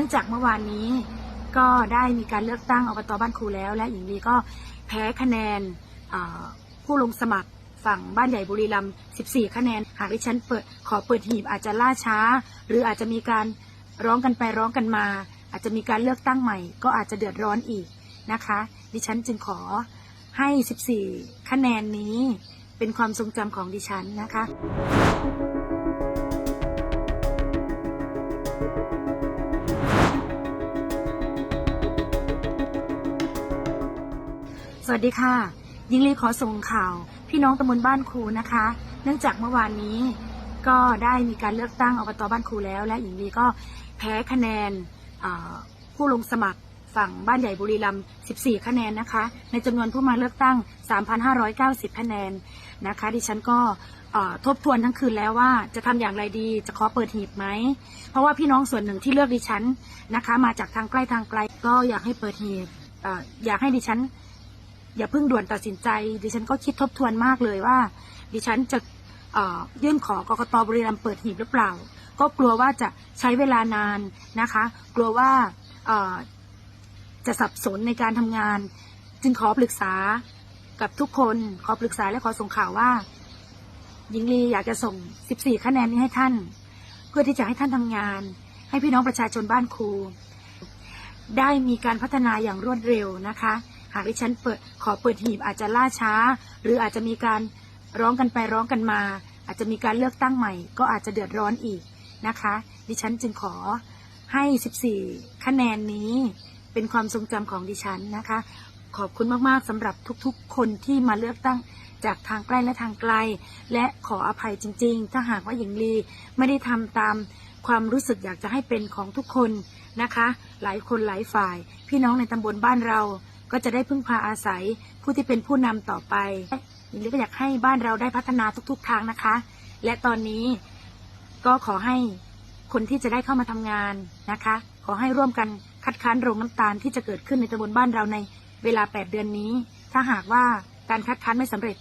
นื่องจากเมื่อวานนี้ก็ได้มีการเลือกตั้งอบตบ้านครูแล้ว และหญิงลีก็แพ้คะแนนผู้ลงสมัครฝั่งบ้านใหญ่บุรีรัมย์14 คะแนน หากดิฉันเปิดขอเปิดหีบอาจจะล่าช้า หรืออาจจะมีการร้องกันไปร้องกันมา อาจจะมีการเลือกตั้งใหม่ ก็อาจจะเดือดร้อนอีกนะคะ ดิฉันจึงขอให้ 14 คะแนนนี้เป็นความทรงจำของดิฉันนะคะ สวัสดีค่ะ ยิงลีขอส่งข่าว พี่น้องตำบลบ้านครูนะคะ เนื่องจากเมื่อวานนี้ ก็ได้มีการเลือกตั้งอบตบ้านครูแล้ว และหญิงลีก็แพ้คะแนนผู้ลงสมัครฝั่งบ้านใหญ่บุรีรัมย์14 คะแนนนะคะ ในจำนวนผู้มาเลือกตั้ง 3,590 คะแนนนะคะ ดิฉันก็ทบทวนทั้งคืนแล้วว่าจะทำอย่างไรดีจะขอเปิดหีบไหม เพราะว่าพี่น้องส่วนหนึ่งที่เลือกดิฉันนะคะ มาจากทางใกล้ทางไกล ก็อยากให้เปิดหีบออยากให้ดิฉัน อย่าเพิ่งด่วนตัดสินใจ ดิฉันก็คิดทบทวนมากเลยว่า ดิฉันจะยื่นขอกกตบริรัมย์เปิดหีบหรือเปล่า ก็กลัวว่าจะใช้เวลานานนะคะ กลัวว่าจะสับสนในการทำงาน จึงขอปรึกษากับทุกคนขอปรึกษาและขอส่งข่าวว่าหญิงลีอยากจะส่ง 14 คะแนนนี้ให้ท่าน เพื่อที่จะให้ท่านทำงาน ให้พี่น้องประชาชนบ้านครู ได้มีการพัฒนาอย่างรวดเร็วนะคะ หากดิฉันเปิดขอเปิดหีบอาจจะล่าช้า หรืออาจจะมีการร้องกันไปร้องกันมา อาจจะมีการเลือกตั้งใหม่ ก็อาจจะเดือดร้อนอีกนะคะ ดิฉันจึงขอให้ 14 คะแนนนี้เป็นความทรงจำของดิฉันนะคะ ขอบคุณมากๆสำหรับทุกๆ คนที่มาเลือกตั้งจากทางใกล้และทางไกล และขออภัยจริง ๆ ถ้าหากว่าหญิงลีไม่ได้ทำตามความรู้สึกอยากจะให้เป็นของทุกคนนะคะ หลายคนหลายฝ่าย พี่น้องในตำบลบ้านเรา ก็จะได้พึ่งพาอาศัยผู้ที่เป็นผู้นำต่อไปหญิงลีก็อยากให้บ้านเราได้พัฒนาทุก ๆ ทางนะคะ และตอนนี้ก็ขอให้คนที่จะได้เข้ามาทำงานนะคะ ขอให้ร่วมกันคัดค้านโรงน้ำตาลที่จะเกิดขึ้นในตำบลบ้านเราในเวลา 8 เดือนนี้ ถ้าหากว่าการคัดค้านไม่สำเร็จ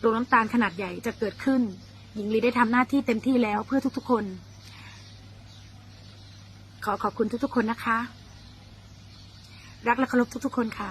โรงน้ำตาลขนาดใหญ่จะเกิดขึ้น หญิงลีได้ทำหน้าที่เต็มที่แล้วเพื่อทุกๆคน ขอขอบคุณทุกๆคนนะคะ รักและเคารพทุกๆ คนค่ะ